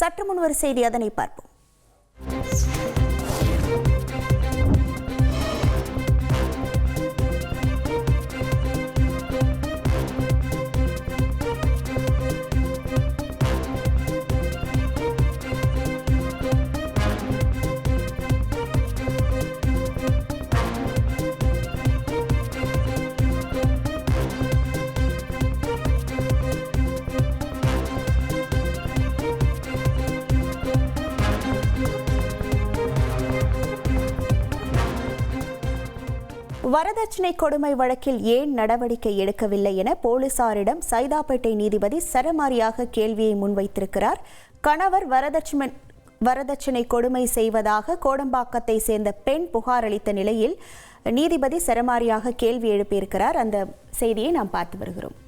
சற்று முன் ஒரு செய்தி அதனை பார்ப்போம். வரதட்சணை கொடுமை வழக்கில் ஏன் நடவடிக்கை எடுக்கவில்லை என போலீசாரிடம் சைதாப்பேட்டை நீதிபதி சரமாரியாக கேள்வியை முன்வைத்திருக்கிறார். கணவர் வரதட்சுமன் வரதட்சணை கொடுமை செய்வதாக கோடம்பாக்கத்தை சேர்ந்த பெண் புகார் அளித்த நிலையில் நீதிபதி சரமாரியாக கேள்வி எழுப்பியிருக்கிறார். அந்த செய்தியை நாம் பார்த்து வருகிறோம்.